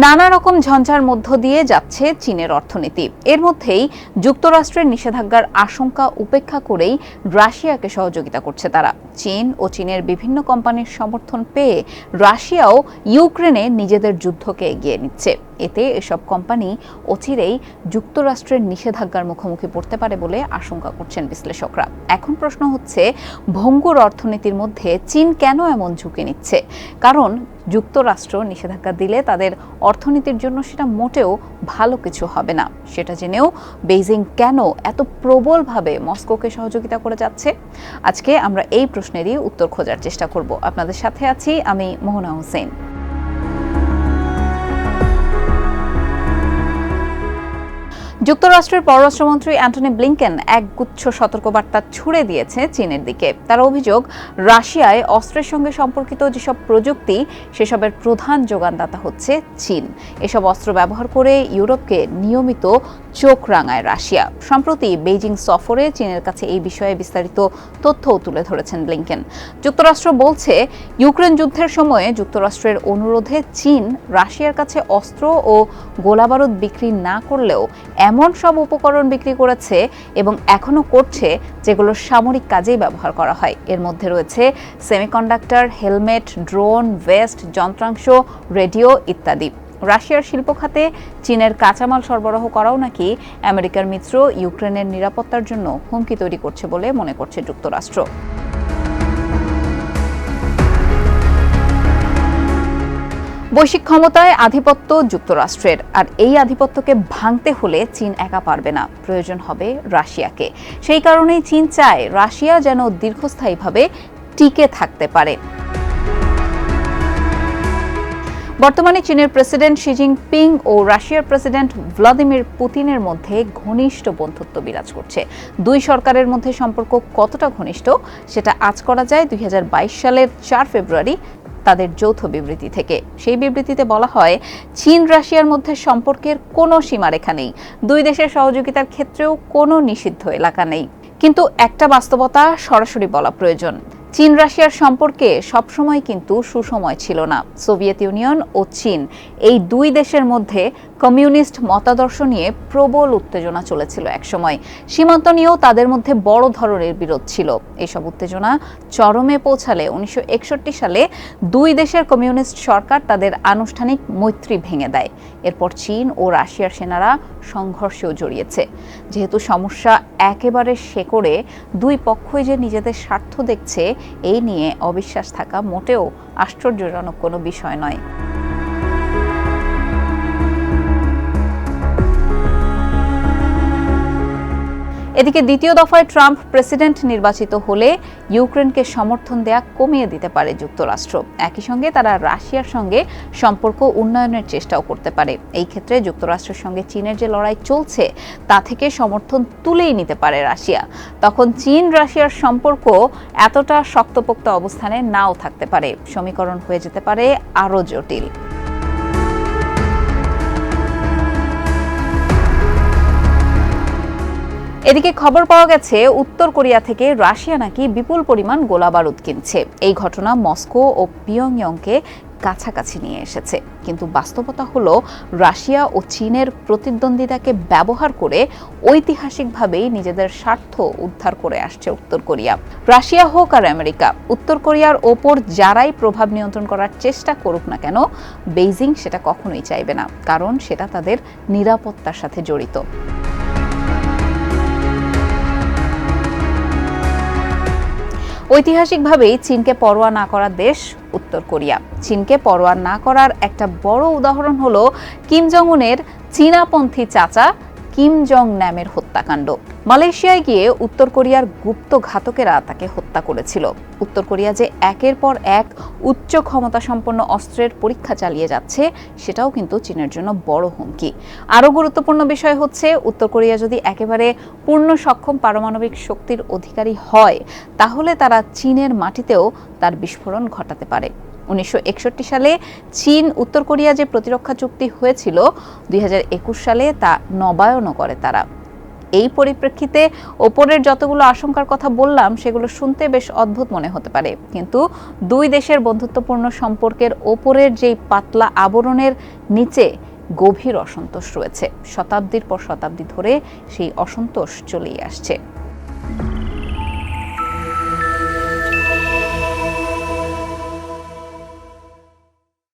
নানা রকম ঝঞ্ঝার মধ্য দিয়ে যাচ্ছে চীনের অর্থনীতি। এর মধ্যেই যুক্তরাষ্ট্রের নিষেধাজ্ঞার আশঙ্কা উপেক্ষা করেই রাশিয়াকে সহযোগিতা করছে তারা। চীন ও চীনের বিভিন্ন কোম্পানির সমর্থন পেয়ে রাশিয়াও ইউক্রেনে নিজেদের যুদ্ধকে এগিয়ে নিচ্ছে। এতে এসব কোম্পানি অচিরেই যুক্তরাষ্ট্রের নিষেধাজ্ঞার মুখোমুখি পড়তে পারে বলে আশঙ্কা করছেন বিশ্লেষকরা। এখন প্রশ্ন হচ্ছে, ভঙ্গুর অর্থনীতির মধ্যে চীন কেন এমন ঝুঁকি নিচ্ছে? কারণ যুক্তরাষ্ট্র নিষেধাজ্ঞা দিলে তাদের অর্থনীতির জন্য সেটা মোটেও ভালো কিছু হবে না। সেটা জেনেও বেইজিং কেন এত প্রবলভাবে মস্কোকে সহযোগিতা করে যাচ্ছে? আজকে আমরা এই প্রশ্নেরই উত্তর খোঁজার চেষ্টা করব। আপনাদের সাথে আছি আমি মোহনা হোসেন। যুক্তরাষ্ট্রের পররাষ্ট্রমন্ত্রী অ্যান্টনি ব্লিংকেন এক গুচ্ছ সতর্কবার্তা ছুড়ে দিয়েছে চীনের দিকে। তার অভিযোগ, রাশিয়ায় অস্ত্রের সঙ্গে সম্পর্কিত যেসব প্রযুক্তি, সেসবের প্রধান যোগানদাতা হচ্ছে চীন। এসব অস্ত্র ব্যবহার করে ইউরোপকে নিয়মিত চোখ রাঙায় রাশিয়া। সম্প্রতি বেইজিং সফরে চীনের কাছে এই বিষয়ে বিস্তারিত তথ্যও তুলে ধরেছেন ব্লিংকেন। যুক্তরাষ্ট্র বলছে, ইউক্রেন যুদ্ধের সময়ে যুক্তরাষ্ট্রের অনুরোধে চীন রাশিয়ার কাছে অস্ত্র ও গোলাবারুদ বিক্রি না করলেও এমন সব উপকরণ বিক্রি করেছে এবং এখনও করছে যেগুলো সামরিক কাজেই ব্যবহার করা হয়। এর মধ্যে রয়েছে সেমিকন্ডাক্টর, হেলমেট, ড্রোন, ভেস্ট, যন্ত্রাংশ, রেডিও ইত্যাদি। রাশিয়ার শিল্প খাতে চীনের কাঁচামাল সরবরাহ করাও নাকি আমেরিকার মিত্র ইউক্রেনের নিরাপত্তার জন্য হুমকি তৈরি করছে বলে মনে করছে যুক্তরাষ্ট্র। বৈশ্বিক ক্ষমতায় আধিপত্য যুক্তরাষ্ট্রের, আর এই আধিপত্যকে ভাঙতে হলে চীন একা পারবে না। প্রয়োজন হবে রাশিয়াকে। সেই কারণেই চীন চায় রাশিয়া যেন দীর্ঘস্থায়ীভাবে টিকে থাকতে পারে। বর্তমানে চীনের প্রেসিডেন্ট শি জিনপিং ও রাশিয়ার প্রেসিডেন্ট ভ্লাদিমির পুতিনের মধ্যে ঘনিষ্ঠ বন্ধুত্ব বিরাজ করছে। দুই সরকারের মধ্যে সম্পর্ক কতটা ঘনিষ্ঠ সেটা আজ করা যায় দুই হাজার বাইশ সালের চার ফেব্রুয়ারি তাদের যৌথ বিবৃতি থেকে। সেই বিবৃতিতে বলা হয়, চীন রাশিয়ার মধ্যে সম্পর্কের কোনো সীমারেখা নেই। দুই দেশের সহযোগিতার ক্ষেত্রেও কোনো নিষিদ্ধ এলাকা নেই। কিন্তু একটা বাস্তবতা সরাসরি বলা প্রয়োজন। চীন রাশিয়ার সম্পর্কে সবসময় কিন্তু সুসময় ছিল না। সোভিয়েত ইউনিয়ন ও চীন এই দুই দেশের মধ্যে কমিউনিস্ট মতাদর্শ নিয়ে প্রবল উত্তেজনা চলেছিল একসময়। সীমান্ত নিয়েও তাদের মধ্যে বড় ধরনের বিরোধ ছিল। এসব উত্তেজনা চরমে পৌঁছালে উনিশশো একষট্টি সালে দুই দেশের কমিউনিস্ট সরকার তাদের আনুষ্ঠানিক মৈত্রী ভেঙে দেয়। এরপর চীন ও রাশিয়ার সেনারা সংঘর্ষেও জড়িয়েছে। যেহেতু সমস্যা একেবারে শেকড়ে, দুই পক্ষই যে নিজেদের স্বার্থ দেখছে এই নিয়ে অবিশ্বাস থাকা মোটেও আশ্চর্যজনক কোনো বিষয় নয়। এদিকে দ্বিতীয় দফায় ট্রাম্প প্রেসিডেন্ট নির্বাচিত হলে ইউক্রেনকে সমর্থন দেয়া কমিয়ে দিতে পারে যুক্তরাষ্ট্র। একই সঙ্গে তারা রাশিয়ার সঙ্গে সম্পর্ক উন্নয়নের চেষ্টাও করতে পারে। এই ক্ষেত্রে যুক্তরাষ্ট্রের সঙ্গে চীনের যে লড়াই চলছে, তা থেকে সমর্থন তুলেই নিতে পারে রাশিয়া। তখন চীন রাশিয়ার সম্পর্ক এতটা শক্তপোক্ত অবস্থানে নাও থাকতে পারে। সমীকরণ হয়ে যেতে পারে আরও জটিল। এদিকে খবর পাওয়া গেছে, উত্তর কোরিয়া থেকে রাশিয়া নাকি বিপুল পরিমাণ গোলাবারুদ কিনছে। এই ঘটনা মস্কো ও পিয়ংইয়ংকে কাছাকাছি নিয়ে এসেছে। কিন্তু বাস্তবতা হলো, রাশিয়া ও চীনের প্রতিদ্বন্দ্বিতাকে ব্যবহার করে ঐতিহাসিকভাবেই নিজেদের স্বার্থ উদ্ধার করে আসছে উত্তর কোরিয়া। রাশিয়া হোক আর আমেরিকা, উত্তর কোরিয়ার ওপর যারাই প্রভাব নিয়ন্ত্রণ করার চেষ্টা করুক না কেন, বেইজিং সেটা কখনোই চাইবে না। কারণ সেটা তাদের নিরাপত্তার সাথে জড়িত। ঐতিহাসিকভাবেই চীনকে পরোয়া না করার দেশ উত্তর কোরিয়া। চীনকে পরোয়া না করার একটা বড় উদাহরণ হলো কিম জং উনের চীনাপন্থী চাচা কিম জং ন্যামের হত্যাকাণ্ড। মালয়েশিয়ায় গিয়ে উত্তর কোরিয়ার গুপ্ত ঘাতকেরা তাকে হত্যা করেছিল। উত্তর কোরিয়া যে একের পর এক উচ্চ ক্ষমতা সম্পন্ন অস্ত্রের পরীক্ষা চালিয়ে যাচ্ছে, সেটাও কিন্তু চীনের জন্য বড় হুমকি। আরও গুরুত্বপূর্ণ বিষয় হচ্ছে, উত্তর কোরিয়া যদি একেবারে পূর্ণ সক্ষম পারমাণবিক শক্তির অধিকারী হয়, তাহলে তারা চীনের মাটিতেও তার বিস্ফোরণ ঘটাতে পারে। উনিশশো একষট্টি সালে চীন উত্তর কোরিয়া যে প্রতিরক্ষা চুক্তি হয়েছিল, দুই হাজার একুশ সালে তা নবায়নও করে তারা। এই পরিপ্রেক্ষিতে ওপরের যতগুলো আশঙ্কার কথা বললাম, সেগুলো শুনতে বেশ অদ্ভুত মনে হতে পারে। কিন্তু দুই দেশের বন্ধুত্বপূর্ণ সম্পর্কের ওপরের যেই পাতলা আবরণের নিচে গভীর অসন্তোষ রয়েছে। শতাব্দীর পর শতাব্দী ধরে সেই অসন্তোষ চলেই আসছে।